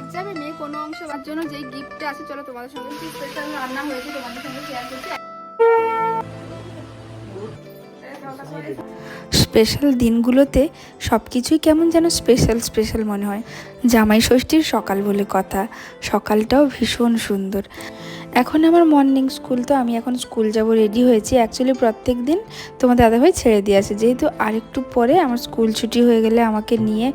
বাদ যাবে, মেয়ে কোনো অংশ বাদ জন্য যেই গিফটটা আছে, চলো তোমাদের সঙ্গে কি স্পেশাল রান্না হয়েছে, তোমাদের সঙ্গে শেয়ার করছি। স্পেশাল দিনগুলোতে সব কিছুই কেমন যেন স্পেশাল স্পেশাল মনে হয়। জামাই ষষ্ঠীর সকাল বলে কথা, সকালটাও ভীষণ সুন্দর। এখন আমার মর্নিং স্কুল তো আমি এখন স্কুল যাব রেডি হয়েছি। অ্যাকচুয়ালি প্রত্যেক দিন তোমার দাদাভাই ছেড়ে দিয়ে আসে। যেহেতু আরেকটু পরে আমার স্কুল ছুটি হয়ে গেলে আমাকে নিয়ে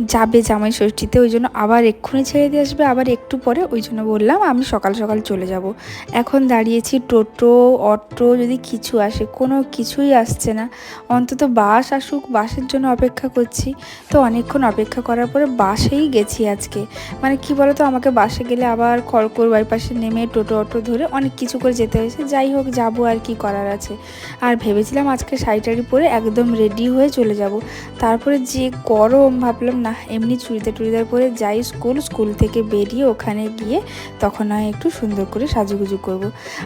যাবে জামাই ষষ্ঠীতে, ওই জন্য আবার এক্ষুনি ছেড়ে দিয়ে আসবে, আবার একটু পরে, ওই জন্য বললাম আমি সকাল সকাল চলে যাব। এখন দাঁড়িয়েছি টোটো, অটো, যদি কিছু আসে, কোনো কিছুই আসছে না। অন্তত বাস আসুক, বাসের জন্য অপেক্ষা করছি। তো অনেকক্ষণ অপেক্ষা করার পরে বাসেই গেছি আজকে। মানে কি বলতো, আমাকে বাসে গেলে আবার খড়কুর বাইপাসে নেমে টোটো অটো ধরে অনেক কিছু করে যেতে হয়েছে। যাই হোক, যাব আর কি করার আছে। আর ভেবেছিলাম আজকে শাড়িটারি পরে একদম রেডি হয়ে চলে যাব। তারপরে যে গরম, ভাবলাম না, এমনি চুড়িদার টুড়িদার পরে যাই স্কুল স্কুল থেকে বেরিয়ে ওখানে গিয়ে তখন হয় একটু সুন্দর করে সাজুগুজু করব।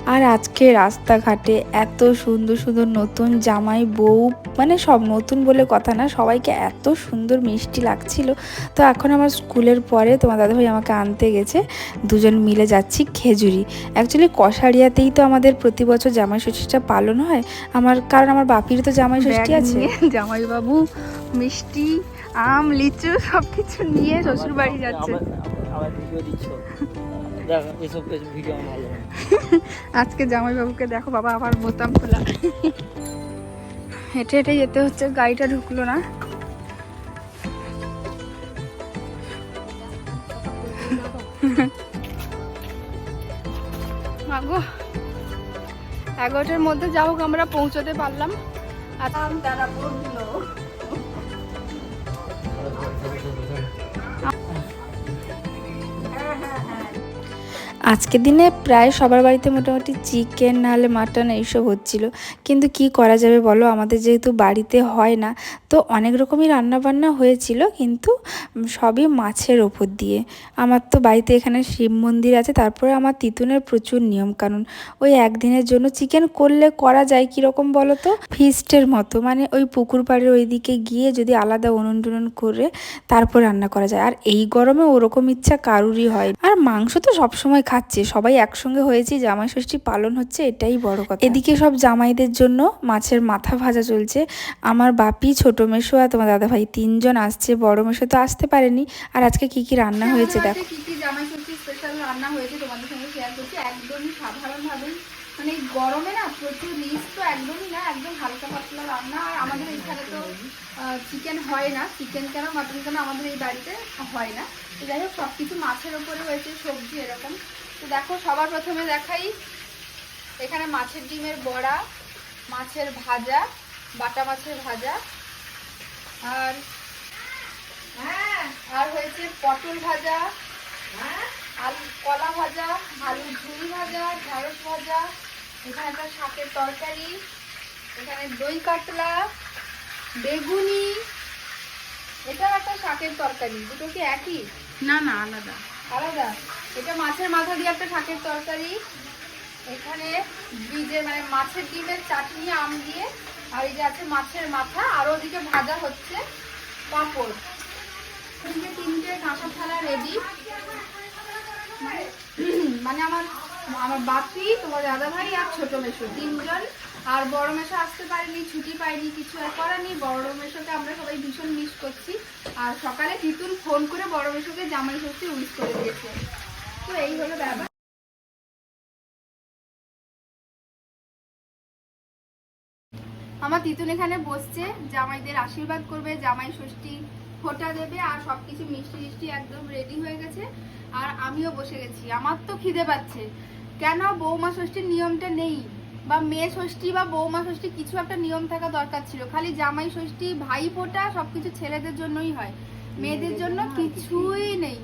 আর আজকে রাস্তাঘাটে এত সুন্দর সুন্দর নতুন জামাই, বউ মানে সব নতুন বলে কথা না, সবাইকে এত সুন্দর মিষ্টি লাগছিল। তো এখন আমার স্কুলের পরে তোমার দাদাভাই আমাকে আনতে গেছে। দুজন মিলে যাচ্ছি খেজুরি। অ্যাকচুয়ালি কষারিয়াতেই তো আমাদের প্রতি বছর জামাই ষষ্ঠীটা পালন হয়। আমার কারণ আমার বাপির তো জামাই ষষ্ঠী আছে। নিয়ে জামাইবাবু মিষ্টি আম লিচু সব কিছু নিয়ে শ্বশুর বাড়ি যাচ্ছে। আজকে জামাইবাবুকে দেখো বাবা আবার বোতাম খোলা। হেঁটে হেঁটে যেতে হচ্ছে গাড়িটা ঢুকলো না। এগারোটার মধ্যে যা হোক আমরা পৌঁছতে পারলাম। আর তারা পড়ল আজকের দিনে প্রায় সবার বাড়িতে মোটামুটি চিকেন নাহলে মাটন এইসব হচ্ছিল। কিন্তু কি করা যাবে বলো? আমাদের যেহেতু বাড়িতে হয় না, তো অনেক রকমই রান্না বান্না হয়েছিল, কিন্তু সবই মাছের ওপর দিয়ে। আমার তো বাড়িতে এখানে শিব মন্দির আছে, তারপরে আমার তিতুনের প্রচুর নিয়ম কানুন ওই একদিনের জন্য চিকেন করলে করা যায় কীরকম বলো তো? ফিস্টের মতো মানে ওই পুকুর পাড়ের ওইদিকে গিয়ে যদি আলাদা উনুন টুনুন করে তারপর রান্না করা যায়। আর এই গরমে ওরকম ইচ্ছা কারুরই হয় আর মাংস তো সবসময় খাচ্ছে সবাই একসঙ্গে হয়েছি জামাই ষষ্ঠী পালন হচ্ছে এটাই বড় কথা। এদিকে সব জামাইদের জন্য মাছের মাথা ভাজা চলছে। আমার বাপি ছোট মেশো আর তোমার দাদা ভাই তিনজন আসছে বড় মেশো তো আসতে পারেনি। আর আজকে কি কি রান্না হয়েছে দেখো। কি কি জামাই ষষ্ঠী স্পেশাল রান্না হয়েছে তোমাদের সঙ্গে শেয়ার করছি একদমই সাধারণ ভাবে মানে গরমে না প্রচুর রিচ তো একদমই না একদম হালকা পাতলা রান্না। আর আমাদের এখানে তো চিকেন হয় না। চিকেন কেন মাটন কেন আমাদের এই বাড়িতে হয় না। যাই হোক সব কিছু মাছের ওপরে হয়েছে সবজি এরকম। তো দেখো সবার প্রথমে দেখাই। এখানে মাছের ডিমের বড়া মাছের ভাজা বাটা মাছের ভাজা। আর হ্যাঁ আর হয়েছে পটল ভাজা আলু কলা ভাজা আলু ঝুড়ি ভাজা ঢেঁড়স ভাজা। এখানে একটা শাকের তরকারি। এখানে দই কাতলা বেগুনি। এটাও একটা শাকের তরকারি দুটো কি একই? না না আলাদা। আলাদা? এটা মাছের মাথা দিয়ে একটা শাকের তরকারি। এখানে বীজে মানে মাছের ডিমের চাটনি, আম দিয়ে, আর এই যে আছে মাছের মাথা, আর ওদিকে ভাজা হচ্ছে পাঁপড়। তিনটে তিনটে কাঁচা থালা রেডি মানে আমার আমার বাপি, তোমার দাদা ভাই আর ছোট মেশো, তিনজন। আর বড় মেশো আসতে পারেনি, ছুটি পাইনি, কিছু আর করানি বড় মেশোকে আমরা সবাই ভীষণ মিস করছি। আর সকালে তিতুল ফোন করে বড় মেশোকে জামাই ষষ্ঠী উইশ করে দিয়েছে। আমার তিতুন এখানে বসছে, জামাইদের আশীর্বাদ করবে, জামাই ষষ্ঠী ফোটা দেবে, আর সবকিছু মিষ্টি মিষ্টি একদম রেডি হয়ে গেছে, আর আমিও বসে গেছি। আমার তো খিদে পাচ্ছে। কেন বৌমা ষষ্ঠীর নিয়মটা নেই? বা মেয়ে ষষ্ঠী বা বৌমা ষষ্ঠী কিছু একটা নিয়ম থাকা দরকার ছিল। খালি জামাই ষষ্ঠী, ভাই ফোঁটা সবকিছু ছেলেদের জন্যই হয়। মেয়েদের জন্য কিছুই নেই।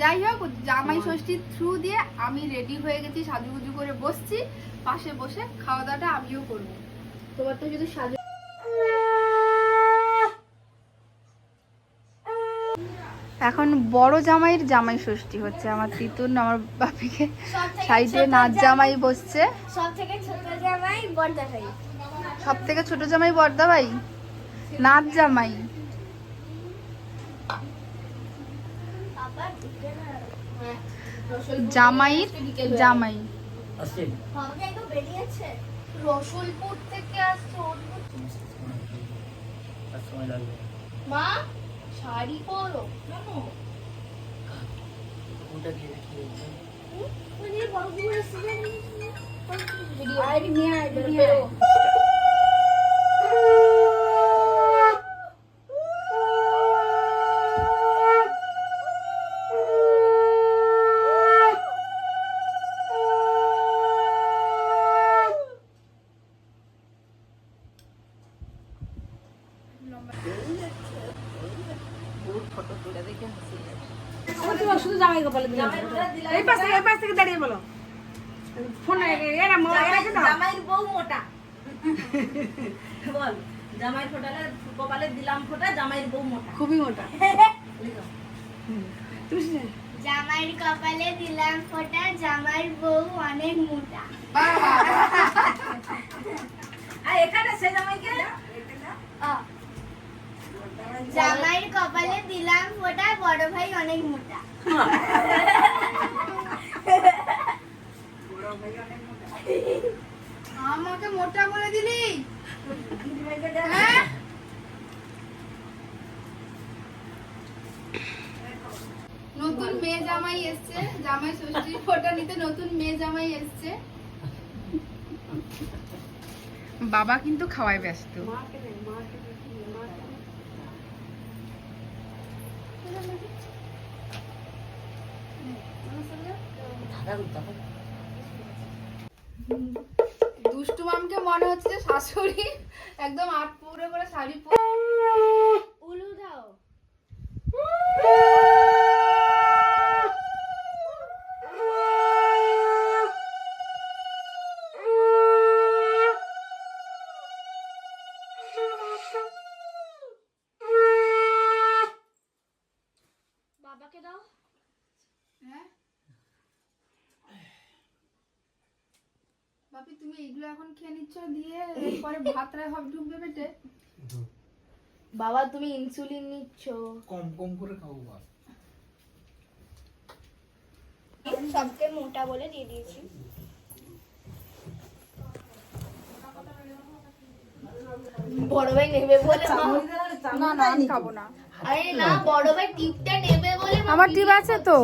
যাই হোক জামাই ষষ্ঠীর থ্রু দিয়ে আমি রেডি হয়ে গেছি সাজুগুজু করে বসছি। পাশে বসে খাওয়া দাওয়াটা আমিও করব। তোমার তো শুধু সাজু এখন বড় জামাইয়ের জামাই ষষ্ঠী হচ্ছে আমার তিতুন আমার বাপিকে সাইডে নাচ জামাই বসছে। সব থেকে ছোট জামাই বর্দা ভাই। সব থেকে ছোট জামাই বর্দা ভাই? নাচ জামাই বাবা দিকে না জামাইয়ের জামাই। রসুলপুর থেকে আসছে মা শাড়ি পরো। কোনটা দিয়ে কি মানে বড় বড় সিজন আই নিয়ে আই বেরো শুধু জামাই কপালে দিলাম। এই পাশ থেকে এই পাশ থেকে দাঁড়িয়ে বলো। ফোন এরা ম- এরাকে দাও। জামাইয়ের বউ মোটা। বল জামাইয়ের ফোটালে কপালে দিলাম ফোটা জামাইয়ের বউ মোটা। খুবই মোটা। তুমি জামাইয়ের কপালে দিলাম ফোঁটা জামাইয়ের বউ অনেক মোটা। আর এখানে সে জামাইকে জামাইয়ের কপালে দিলাম ফোঁটা বড় ভাই অনেক মোটা। আমাকে মোটা। বলে দিলি? হ্যাঁ? নতুন মেয়ে জামাই এসছে জামাই ষষ্ঠীর ফোটা নিতে নতুন মেয়ে জামাই এসছে। বাবা কিন্তু খাওয়ায় ব্যস্ত থাকা থাকা দুষ্টু মামকে মনে হচ্ছে যে শাশুড়ি একদম আট পুরো করে শাড়ি পরে উলু দাও। বাপি তুমি এগুলো এখন খেয়ে নিচ্ছ? দিয়ে পরে ভাতটা হবে ঢুকবে পেটে? বাবা তুমি ইনসুলিন নিচ্ছ। কম কম করে খাব ভাত সবকে মোটা বলে দিয়ে দিয়েছি। বড় ভাই নেবে বলে না না আমি খাব না। আরে না বড় ভাই টিপটা নেবে বলে আমার টিপ আছে তো।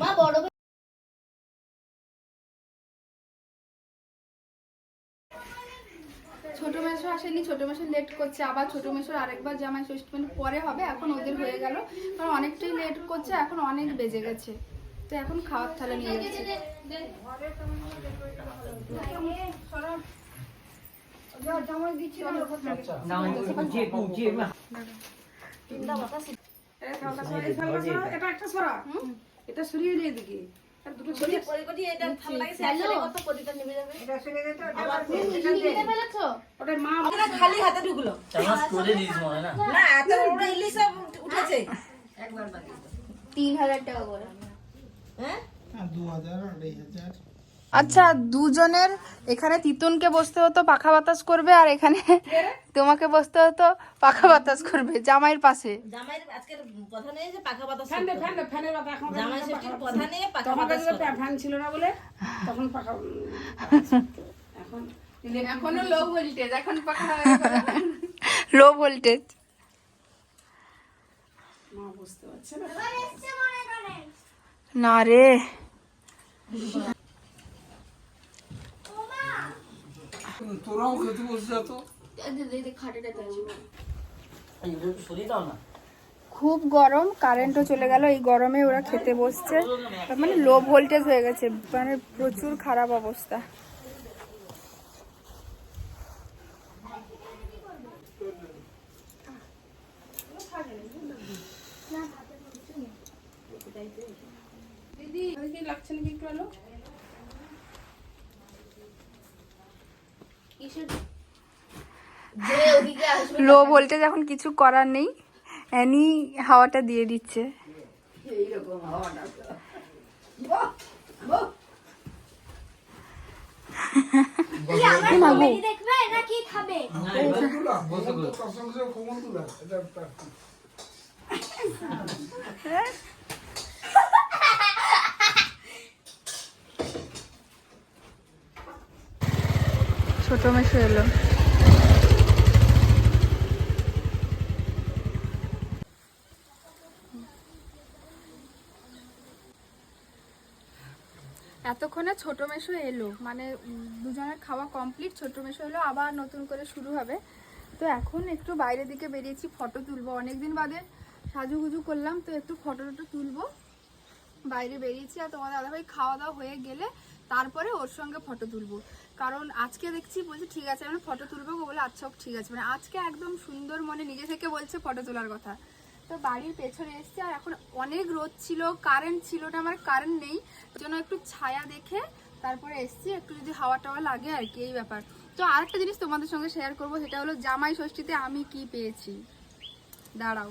মা বড় ভাই ছোট আসেনি ছোট মেশো লেট করছে আবার ছোট মেশোর আরেকবার জামাই ষষ্ঠী মানে পরে হবে এখন ওদের হয়ে গেল। কারণ অনেকটাই লেট করছে এখন অনেক বেজে গেছে। তো এখন খাওয়ার থালা নিয়ে যাচ্ছে। এটা একটা সরা এটা সরিয়ে দিয়ে দিকে খালি হাতে ঢুকলো। মনে না? না এত ইলিশ উঠেছে। তিন হাজার টাকা করে। হ্যাঁ? দু হাজার আড়াই হাজার। আচ্ছা দুজনের এখানে তিতুনকে বসতে হতো পাখা বাতাস করবে আর এখানে তোমাকে বসতে হতো পাখা বাতাস করবে জামাইয়ের পাশে। এখন লো ভোল্টেজ এখন পাখা লো ভোল্টেজ না রে। তোরাও খেতে বসে যা তো সরিয়ে দাও না। খুব গরম কারেন্টও চলে গেল এই গরমে ওরা খেতে বসছে। মানে লো ভোল্টেজ হয়ে গেছে মানে প্রচুর খারাপ অবস্থা দিদি কি লাগছে নাকি একটু আলো যে ওদিকে আসবে লো ভোল্টেজ এখন কিছু করার নেই অ্যানি হাওয়াটা দিয়ে দিচ্ছে কি দেখবে নাকি খাবে তুলা বসে তোর সঙ্গে সঙ্গে খবর তুলা এটা একটা ছোট মেশো এলো। এতক্ষণে ছোট মেশো এলো। মানে দুজনের খাওয়া কমপ্লিট ছোট মেশো এলো, আবার নতুন করে শুরু হবে। তো এখন একটু বাইরের দিকে বেরিয়েছি ফটো তুলবো। অনেকদিন বাদে সাজুগুজু করলাম, তো একটু ফটো টটো তুলবো। বাইরে বেরিয়েছি আর তোমাদের দাদাভাই খাওয়া দাওয়া হয়ে গেলে তারপরে ওর সঙ্গে ফটো তুলবো। কারণ আজকে দেখছি বলছে, ঠিক আছে আমি ফটো তুলবো বলে আচ্ছা ঠিক আছে। মানে আজকে একদম সুন্দর মনে নিজে থেকে বলছে ফটো তোলার কথা। তো বাড়ির পেছনে এসছি আর এখন অনেক রোদ ছিল কারেন্ট ছিল না, আমার কারেন্ট নেই। জন্য একটু ছায়া দেখে তারপরে এসছি, একটু যদি হাওয়া টাওয়া লাগে আর কি, এই ব্যাপার। তো আরেকটা জিনিস তোমাদের সঙ্গে শেয়ার করব, সেটা হলো জামাই ষষ্ঠীতে আমি কি পেয়েছি? দাঁড়াও।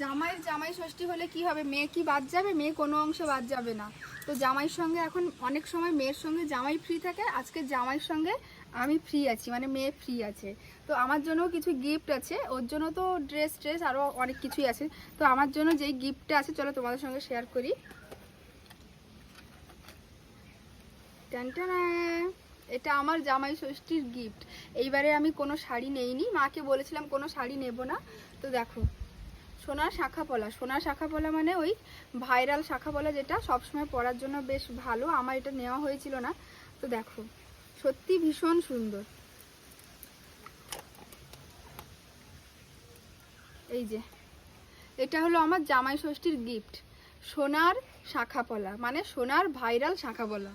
জামাইয়ের জামাই ষষ্ঠী হলে কি হবে? মেয়ে কি বাদ যাবে? মেয়ে কোনো অংশে বাদ যাবে না। তো জামাইয়ের সঙ্গে এখন অনেক সময় মেয়ের সঙ্গে জামাই ফ্রি থাকে, আজকে জামাইয়ের সঙ্গে আমি ফ্রি আছি মানে মেয়ে ফ্রি আছে। তো আমার জন্য কিছু গিফট আছে, ওর জন্য তো ড্রেস ট্রেস আরও অনেক কিছুই আছে। তো আমার জন্য যেই গিফটটা আছে, চলো তোমাদের সঙ্গে শেয়ার করি। এটা আমার জামাই ষষ্ঠীর গিফট এইবারে আমি কোনো শাড়ি নেইনি, মাকে বলেছিলাম কোনো শাড়ি নেব না। তো দেখো। সোনার শাখা পলা। সোনার শাখা পলা মানে ওই ভাইরাল শাখা পলা যেটা সবসময় পরার জন্য বেশ ভালো। আমার এটা নেওয়া হয়েছিল না। তো দেখো, সত্যি ভীষণ সুন্দর। এই যে, এটা হলো আমার জামাই ষষ্ঠীর গিফট সোনার শাখা পলা মানে সোনার ভাইরাল শাখা পলা।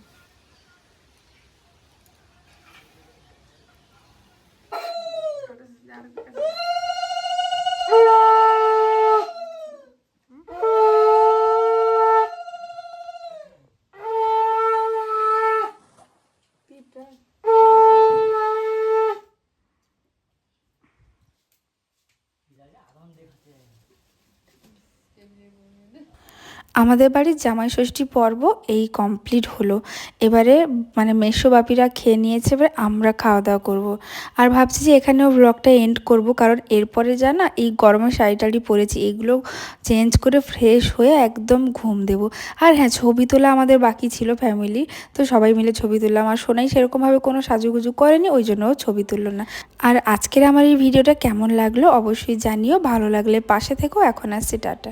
আমাদের বাড়ির জামাই ষষ্ঠী পর্ব এই কমপ্লিট হলো। এবারে মানে মেসো বাপিরা খেয়ে নিয়েছে, এবার আমরা খাওয়া দাওয়া করব। আর ভাবছি যে এখানেও ব্লগটা এন্ড করব, কারণ এরপরে যা না এই গরমের শাড়ি টাড়ি পরেছি, এগুলো চেঞ্জ করে ফ্রেশ হয়ে একদম ঘুম দেব। আর হ্যাঁ ছবি তোলা আমাদের বাকি ছিল ফ্যামিলি তো সবাই মিলে ছবি তুললাম। আর সোনাই সেরকমভাবে কোনো সাজুগুজু করেনি, ওই জন্য ছবি তুললো না। আর আজকের আমার এই ভিডিওটা কেমন লাগল অবশ্যই জানিও, ভালো লাগলে পাশে থেকেও এখন আসছে, টাটা।